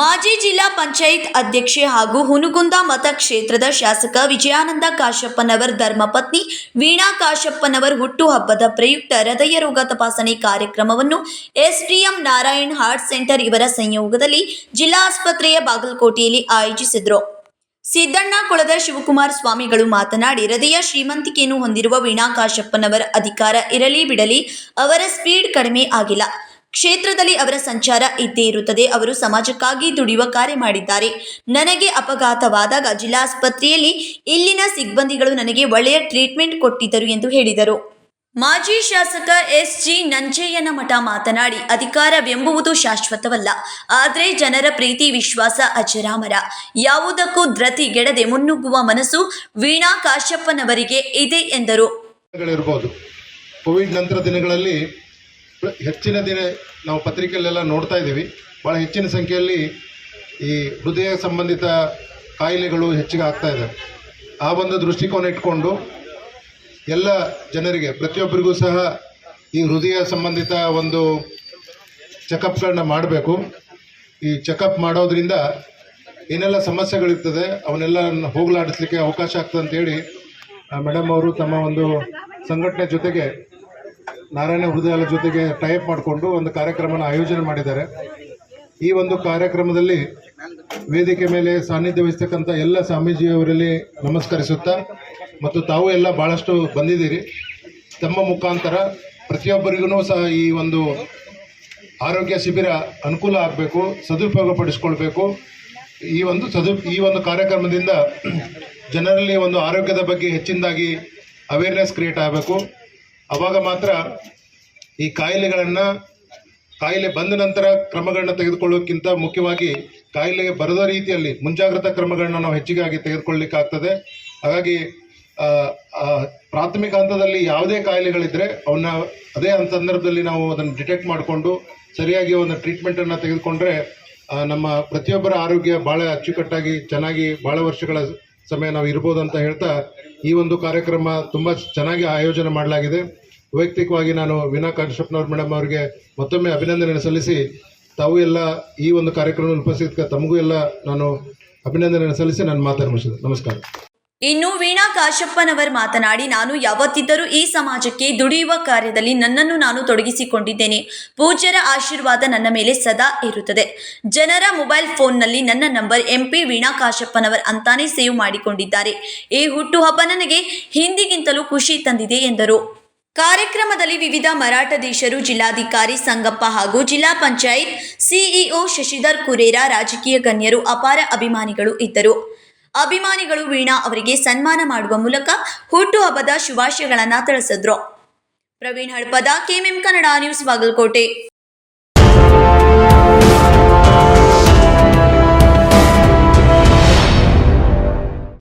ಮಾಜಿ ಜಿಲ್ಲಾ ಪಂಚಾಯತ್ ಅಧ್ಯಕ್ಷೆ ಹಾಗೂ ಹುನಗುಂದ ಮತಕ್ಷೇತ್ರದ ಶಾಸಕ ವಿಜಯಾನಂದ ಕಾಶಪ್ಪನವರ್ ಧರ್ಮಪತ್ನಿ ವೀಣಾ ಕಾಶಪ್ಪನವರ್ ಹುಟ್ಟುಹಬ್ಬದ ಪ್ರಯುಕ್ತ ಹೃದಯ ರೋಗ ತಪಾಸಣೆ ಕಾರ್ಯಕ್ರಮವನ್ನು ಎಸ್ಡಿಎಂ ನಾರಾಯಣ್ ಹಾರ್ಟ್ ಸೆಂಟರ್ ಇವರ ಸಂಯೋಗದಲ್ಲಿ ಜಿಲ್ಲಾ ಆಸ್ಪತ್ರೆಯ ಬಾಗಲಕೋಟೆಯಲ್ಲಿ ಆಯೋಜಿಸಿದರು. ಸಿದ್ದಣ್ಣ ಕುಳದ ಶಿವಕುಮಾರ ಸ್ವಾಮಿಗಳು ಮಾತನಾಡಿ, ಹೃದಯ ಶ್ರೀಮಂತಿಕೆಯನ್ನು ಹೊಂದಿರುವ ವೀಣಾ ಕಾಶಪ್ಪನವರ ಅಧಿಕಾರ ಇರಲಿ ಬಿಡಲಿ, ಅವರ ಸ್ಪೀಡ್ ಕಡಿಮೆ ಆಗಿಲ್ಲ. ಕ್ಷೇತ್ರದಲ್ಲಿ ಅವರ ಸಂಚಾರ ಇದ್ದೇ ಇರುತ್ತದೆ. ಅವರು ಸಮಾಜಕ್ಕಾಗಿ ದುಡಿಯುವ ಕಾರ್ಯ ಮಾಡಿದ್ದಾರೆ. ನನಗೆ ಅಪಘಾತವಾದಾಗ ಜಿಲ್ಲಾಸ್ಪತ್ರೆಯಲ್ಲಿ ಇಲ್ಲಿನ ಸಿಬ್ಬಂದಿಗಳು ನನಗೆ ಒಳ್ಳೆಯ ಟ್ರೀಟ್ಮೆಂಟ್ ಕೊಟ್ಟಿದ್ದರು ಎಂದು ಹೇಳಿದರು. ಮಾಜಿ ಶಾಸಕ ಎಸ್ ಜಿ ನಂಜಯ್ಯನಮಠ ಮಾತನಾಡಿ, ಅಧಿಕಾರವೆಂಬುವುದು ಶಾಶ್ವತವಲ್ಲ. ಆದರೆ ಜನರ ಪ್ರೀತಿ, ವಿಶ್ವಾಸ ಅಜರಾಮರ. ಯಾವುದಕ್ಕೂ ಧೃತಿಗೆಡದೆ ಮುನ್ನುಗ್ಗುವ ಮನಸ್ಸು ವೀಣಾ ಕಾಶ್ಯಪ್ಪನವರಿಗೆ ಇದೆ ಎಂದರು. ಕೋವಿಡ್ ನಂತರ ದಿನಗಳಲ್ಲಿ ಹೆಚ್ಚಿನ ದಿನ ನಾವು ಪತ್ರಿಕೆಯಲ್ಲೆಲ್ಲ ನೋಡ್ತಾ ಇದ್ದೀವಿ. ಭಾಳ ಹೆಚ್ಚಿನ ಸಂಖ್ಯೆಯಲ್ಲಿ ಈ ಹೃದಯ ಸಂಬಂಧಿತ ಕಾಯಿಲೆಗಳು ಹೆಚ್ಚಿಗೆ ಆಗ್ತಾ ಇದೆ. ಆ ಒಂದು ದೃಷ್ಟಿಕೋನ ಇಟ್ಕೊಂಡು ಎಲ್ಲ ಜನರಿಗೆ, ಪ್ರತಿಯೊಬ್ಬರಿಗೂ ಸಹ ಈ ಹೃದಯ ಸಂಬಂಧಿತ ಒಂದು ಚೆಕಪ್ಗಳನ್ನ ಮಾಡಬೇಕು. ಈ ಚೆಕಪ್ ಮಾಡೋದ್ರಿಂದ ಏನೆಲ್ಲ ಸಮಸ್ಯೆಗಳಿರ್ತದೆ, ಅವನ್ನೆಲ್ಲ ಹೋಗಲಾಡಿಸ್ಲಿಕ್ಕೆ ಅವಕಾಶ ಆಗ್ತದೆ ಅಂತೇಳಿ ಮೇಡಮ್ ಅವರು ತಮ್ಮ ಒಂದು ಸಂಘಟನೆ ಜೊತೆಗೆ ನಾರಾಯಣ ಹೃದಯಾಲ ಜೊತೆಗೆ ಟೈಪ್ ಮಾಡಿಕೊಂಡು ಒಂದು ಕಾರ್ಯಕ್ರಮನ ಆಯೋಜನೆ ಮಾಡಿದ್ದಾರೆ. ಈ ಒಂದು ಕಾರ್ಯಕ್ರಮದಲ್ಲಿ ವೇದಿಕೆ ಮೇಲೆ ಸಾನ್ನಿಧ್ಯ ವಹಿಸ್ತಕ್ಕಂಥ ಎಲ್ಲ ಸ್ವಾಮೀಜಿಯವರಲ್ಲಿ ನಮಸ್ಕರಿಸುತ್ತಾ ಮತ್ತು ತಾವು ಎಲ್ಲ ಭಾಳಷ್ಟು ಬಂದಿದ್ದೀರಿ. ತಮ್ಮ ಮುಖಾಂತರ ಪ್ರತಿಯೊಬ್ಬರಿಗೂ ಸಹ ಈ ಒಂದು ಆರೋಗ್ಯ ಶಿಬಿರ ಅನುಕೂಲ ಆಗಬೇಕು, ಸದುಪಯೋಗ ಪಡಿಸ್ಕೊಳ್ಬೇಕು. ಈ ಒಂದು ಸದು, ಈ ಒಂದು ಕಾರ್ಯಕ್ರಮದಿಂದ ಜನರಲ್ಲಿ ಒಂದು ಆರೋಗ್ಯದ ಬಗ್ಗೆ ಹೆಚ್ಚಿನದಾಗಿ ಅವೇರ್ನೆಸ್ ಕ್ರಿಯೇಟ್ ಆಗಬೇಕು. ಆವಾಗ ಮಾತ್ರ ಈ ಕಾಯಿಲೆಗಳನ್ನು ಕಾಯಿಲೆ ಬಂದ ನಂತರ ಕ್ರಮಗಳನ್ನ ತೆಗೆದುಕೊಳ್ಳೋಕ್ಕಿಂತ ಮುಖ್ಯವಾಗಿ ಕಾಯಿಲೆಗೆ ಬರದ ರೀತಿಯಲ್ಲಿ ಮುಂಜಾಗ್ರತಾ ಕ್ರಮಗಳನ್ನ ನಾವು ಹೆಚ್ಚಿಗಾಗಿ ತೆಗೆದುಕೊಳ್ಳಿಕ್ಕಾಗ್ತದೆ. ಹಾಗಾಗಿ ಪ್ರಾಥಮಿಕ ಹಂತದಲ್ಲಿ ಯಾವುದೇ ಕಾಯಿಲೆಗಳಿದ್ರೆ ಅವನ್ನ ಅದೇ ಸಂದರ್ಭದಲ್ಲಿ ನಾವು ಅದನ್ನು ಡಿಟೆಕ್ಟ್ ಮಾಡಿಕೊಂಡು ಸರಿಯಾಗಿ ಒಂದು ಟ್ರೀಟ್ಮೆಂಟನ್ನು ತೆಗೆದುಕೊಂಡ್ರೆ ನಮ್ಮ ಪ್ರತಿಯೊಬ್ಬರ ಆರೋಗ್ಯ ಭಾಳ ಅಚ್ಚುಕಟ್ಟಾಗಿ ಚೆನ್ನಾಗಿ ಭಾಳ ವರ್ಷಗಳ ಸಮಯ ನಾವು ಇರ್ಬೋದು ಅಂತ ಹೇಳ್ತಾ ಈ ಒಂದು ಕಾರ್ಯಕ್ರಮ ತುಂಬ ಚೆನ್ನಾಗಿ ಆಯೋಜನೆ ಮಾಡಲಾಗಿದೆ. ವೈಯಕ್ತಿಕವಾಗಿ ನಾನು ವಿನಾ ಕಾಶ್ಯಪ್ನವ್ರ ಮೇಡಮ್ ಅವರಿಗೆ ಮತ್ತೊಮ್ಮೆ ಅಭಿನಂದನೆ ಸಲ್ಲಿಸಿ, ತಾವು ಎಲ್ಲ ಈ ಒಂದು ಕಾರ್ಯಕ್ರಮದಲ್ಲಿ ಉಪಸ್ಥಿತ ತಮಗೂ ಎಲ್ಲ ನಾನು ಅಭಿನಂದನೆ ಸಲ್ಲಿಸಿ ನಾನು ಮುಗಿಸಿದೆ. ನಮಸ್ಕಾರ. ಇನ್ನು ವೀಣಾ ಕಾಶಪ್ಪನವರ್ ಮಾತನಾಡಿ, ನಾನು ಯಾವತ್ತಿದ್ದರೂ ಈ ಸಮಾಜಕ್ಕೆ ದುಡಿಯುವ ಕಾರ್ಯದಲ್ಲಿ ನನ್ನನ್ನು ನಾನು ತೊಡಗಿಸಿಕೊಂಡಿದ್ದೇನೆ. ಪೂಜ್ಯರ ಆಶೀರ್ವಾದ ನನ್ನ ಮೇಲೆ ಸದಾ ಇರುತ್ತದೆ. ಜನರ ಮೊಬೈಲ್ ಫೋನ್ನಲ್ಲಿ ನನ್ನ number M P Veena Kashappanavar ಅಂತಾನೆ ಸೇವ್ ಮಾಡಿಕೊಂಡಿದ್ದಾರೆ. ಈ ಹುಟ್ಟುಹಬ್ಬ ನನಗೆ ಹಿಂದಿಗಿಂತಲೂ ಖುಷಿ ತಂದಿದೆ ಎಂದರು. ಕಾರ್ಯಕ್ರಮದಲ್ಲಿ ವಿವಿಧ ಮರಾಠಧೀಶರು ಜಿಲ್ಲಾಧಿಕಾರಿ ಸಂಗಪ್ಪ ಹಾಗೂ ಜಿಲ್ಲಾ ಪಂಚಾಯತ್ ಸಿಇಒ ಶಶಿಧರ್ ಕುರೇರ, ರಾಜಕೀಯ ಗಣ್ಯರು, ಅಪಾರ ಅಭಿಮಾನಿಗಳು ಇದ್ದರು. ಅಭಿಮಾನಿಗಳು ವೀಣಾ ಅವರಿಗೆ ಸನ್ಮಾನ ಮಾಡುವ ಮೂಲಕ ಹುಟ್ಟುಹಬ್ಬದ ಶುಭಾಶಯಗಳನ್ನು ತಿಳಿಸಿದ್ರು. Praveen Hadpad KMM Kannada news Bagalkote.